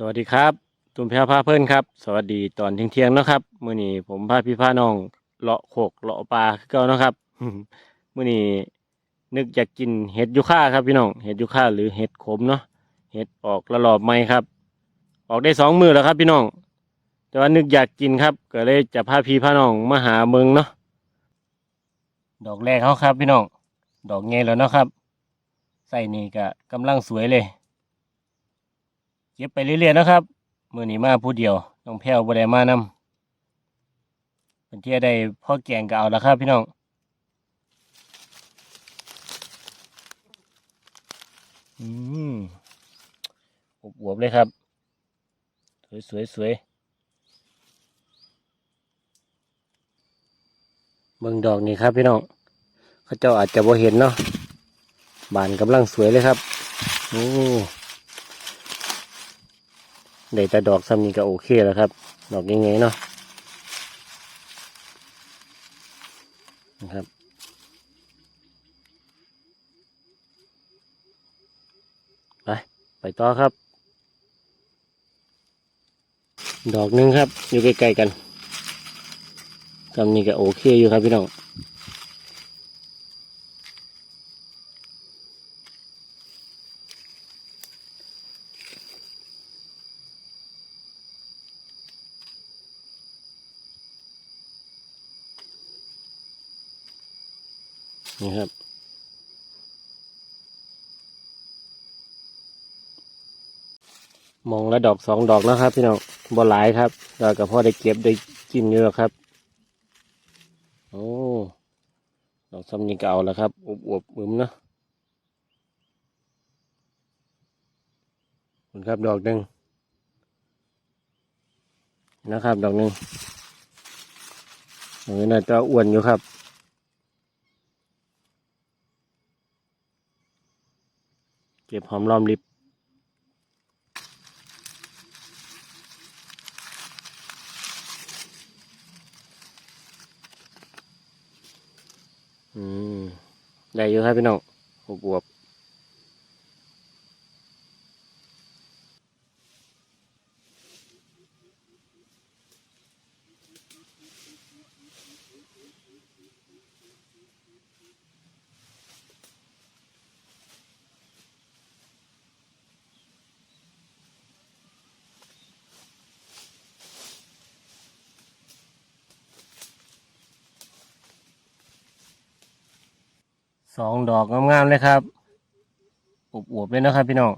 สวัสดีครับตุ่มแพรพาเพื่อนครับ สวัสดีตอนเที่ยงๆเนาะครับมื้อนี้ผมพาพี่พาน้องเลาะโขกเลาะปลาเก่านะครับมื้อนี้นึกอยากกินเห็ดยูคาครับพี่น้องเห็ดยูคาหรือเห็ดขมเนาะเห็ดออกละลอบใหมครับ ออกได้สองมือแล้วครับ พี่น้อง แต่ว่านึกอยากกินครับ ก็เลยจะพาพี่พาน้องมาหาเมืองเนาะดอกแรกเขาครับ พี่น้อง ดอกใหญ่แล้วเนาะครับ ใส่นี่ก็กำลังสวยเลย เก็บไปเรื่อยๆนะครับมือนี้มาผู้เดียวน้องแพ้วบ่ได้มานำเป็นที่ได้พ่อแกงก็เอาละครับพี่น้องอืมอวบๆเลยครับ สวยสวยสวยเบิ่งดอกนี่ครับพี่น้องเขาเจ้าอาจจะบ่เห็นเนาะบานกำลังสวยเลยครับโอ้ ได้แต่ดอกซ้ำนี้ก็โอเคแล้วครับ ดอกยังไงเนาะนะครับไปไปต่อครับ ดอกหนึงครับ อยู่ใกล้ๆกันซ้ำนี้ก็โอเคอยู่ครับพี่น้อง นี่ครับ มองละดอกสองดอกนะครับ พี่น้องบ่หลายครับเราก็พอได้เก็บได้กินอยู่แล้วครับ โอ้ดอกซ้ำนี้ก็เอาแล้วครับอวบอวบๆอึมนะคุณครับดอกหนึ่งนะครับ ดอกหนึ่งดอกนี้น่าจะอ้วนอยู่ครับ เก็บหอมรอมริบอืมได้เยอะครับพี่น้องหกบวบ สองดอกงามๆเลยครับอวบอวบๆเลยนะครับ พี่น้อง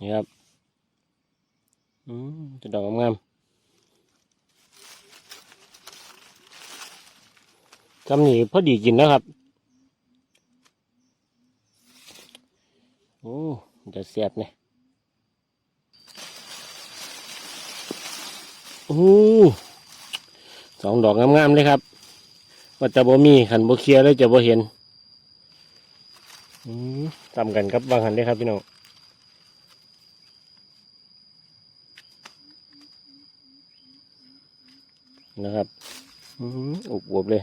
นี่ครับ อืมจะดอกงามๆคำนี้พอดีกินนะครับ โอ้จะเสียบเนี่ย อ้สองดอกงามๆเลยครับว่าจะบ่มีขันบ่เคลียร์เลยจะบ่เห็นอืมจำกันครับบางหันเลยครับพี่น้องนะครับอืมอวบๆเลย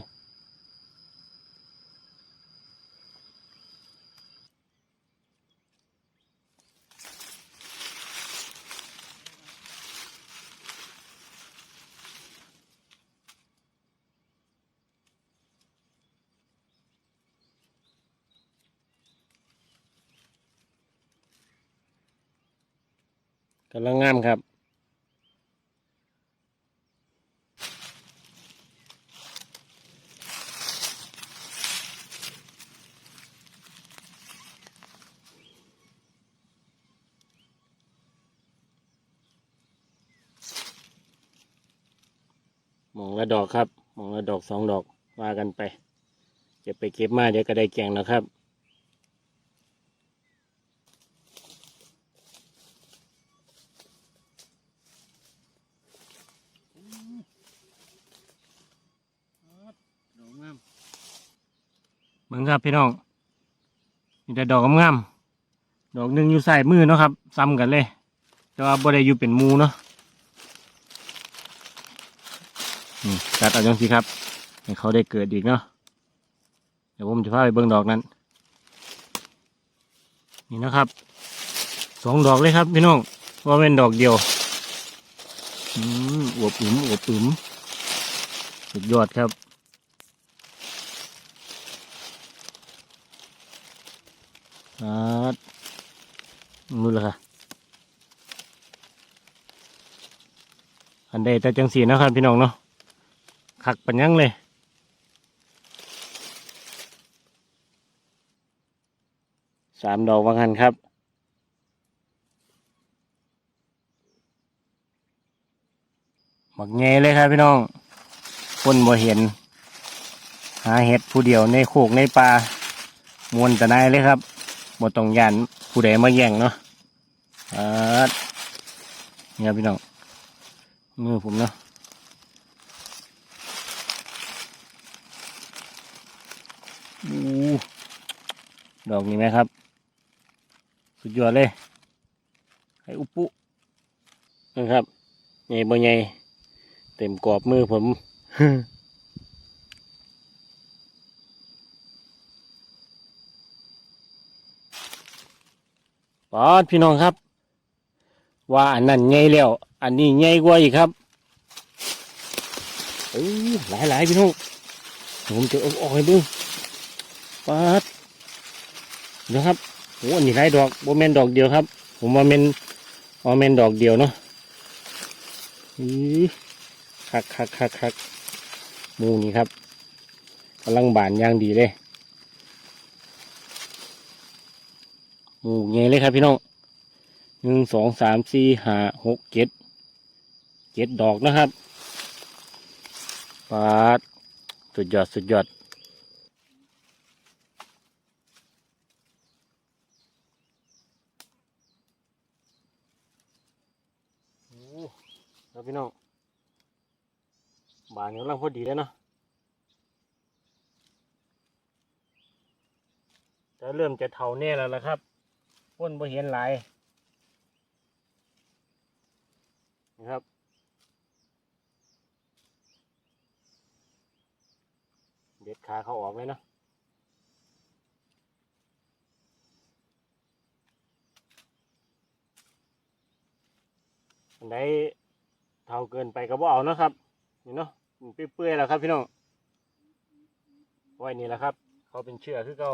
กำลังงามครับหมองละดอกครับหมองละดอกสองดอกว่ากันไปเก็บไปเก็บมาเดี๋ยวก็ได้แกงแล้วครับ เบิ่งครับพี่น้องมีแต่ดอกงามๆดอกหนึ่งอยู่ใส่มือเนาะครับ ซ้ำกันเลย แต่ว่าบ่ได้อยู่เป็นมูเนาะจัดเอาจังสิครับให้เขาได้เกิดอีกเนาะเดี๋ยวผมจะพาไปเบิ่งดอกนั้น นี่นะครับสองดอกเลยครับพี่น้องว่าเป็นดอกเดียวอืมอวบอึมอวบอึมสุดยอดครับ อ่ามือลยค่ะ อันใดแต่จังสีนะครับพี่น้องเนาะขักปัญญังเลยสามดอกวังหันครับหมักเงยเลยครับพี่น้องคนบ่เห็น หาเห็ดผู้เดียวในโคกในป่ามวนแต่นายเลยครับ บ่ต้องยันผู้ใดมาแย่งเนาะอ่าเนี่ยพี่น้องมือผมเนาะอู้ดอกนี้ไหมครับ สุดยอดเลยให้อุปุนะครับใหญ่บ่ใหญ่เต็มกรอบมือผม ปอดพี่น้องครับ ว่าอันนั้นใหญ่แล้ว อันนี้ใหญ่กว่าอีกครับเอ้ยหลายหลายๆพี่น้องผมจะเอาออกให้ดูปาดเดี๋ยวครับโอ้อันนี้หลายดอกโบแมนดอกเดียวครับ ผมว่าแมนว่าแมนดอกเดียวเนาะอีคักคักคักคักมูนี่ครับกำลังบานอย่างดีเลย หมูใหญ่เลยครับพี่น้องหนึ่งสองสามสี่ห้าหกเจ็ดเจ็ดดอกนะครับปาดสุดยอดสุดยอดโอ้แล้วพี่น้องบานกำลังพอดีแล้วเนาะจะเริ่มจะเท่าแน่แล้วละครับ พ้นบ่เห็นหลายนะครับเด็ดขาเขาออกเลยนะอันใดเท่าเกินไปก็บ่เอานะครับนี่เนาะมันเปื่อยๆแล้วครับพี่น้องไว้นี่แหละครับ เขาเป็นเชื่อคือเขา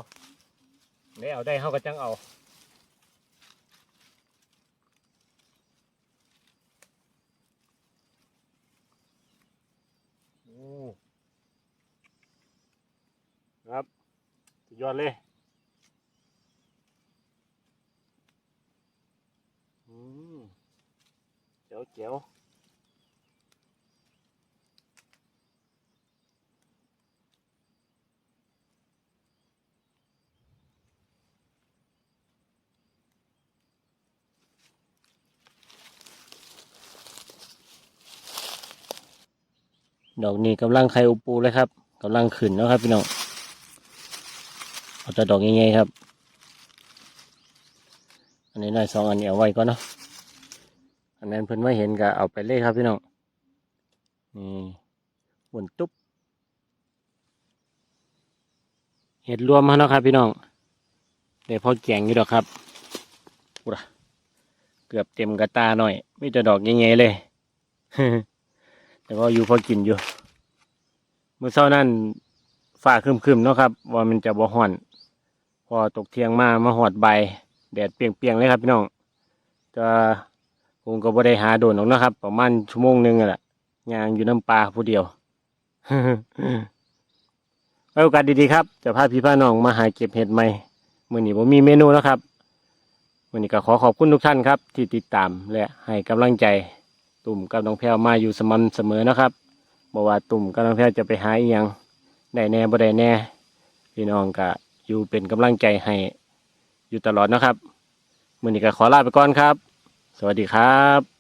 ได้เอาได้เขาก็จังเอา ครับสุดยอดเลยอืมเจ๋วเจ๋ว ดอกนี้กำลังไข่อุปูเลยครับกำลังขึ้นแล้วครับ พี่น้องเอาแต่ดอกง่ายๆครับ อันนี้น้อยสองอันนี้เอาไว้ก่อนเนาะอันนั้นเพิ่นไม่เห็นก็เอาไปเลยครับพี่น้องนี่หมุนตุ๊บเห็ดรวมมาแล้วครับ พี่น้องเดี๋ยวพอแกงอยู่ดอกครับอุระเกือบเต็มกระตาหน่อยไมีแต่ดอกง่ายๆเลย แต่ว่าอยู่พอกินอยู่เมื่อเช้านั้นฟ้าครึมๆเนาะครับ ว่ามันจะบ่ฮ้อน พอตกเที่ยงมามาหอดใบแดดเปรียงๆเลยครับพี่น้องจะผมก็บ่ได้หาโดนหรอกนะครับ ประมาณชั่วโมงหนึงอะแหละยางอยู่น้ำปลาผู้เดียวไว้โอกาสดีๆครับ จะพาพี่พาน้องมาหาเก็บเห็ดใหม่มื้อนี้ผมมีเมนูแล้วครับมื้อนี้ก็ขอขอบคุณทุกท่านครับ ที่ติดตามและให้กำลังใจ ตุ่มกับน้องแพรวมาอยู่สม่ำเสมอนะครับบอกว่าตุ่มกับน้องแพรวจะไปหาอีหยังได้แน่บ่ได้แน่พี่น้องก็อยู่เป็นกำลังใจให้อยู่ตลอดนะครับมื้อนี้ก็ขอลาไปก่อนครับ สวัสดีครับ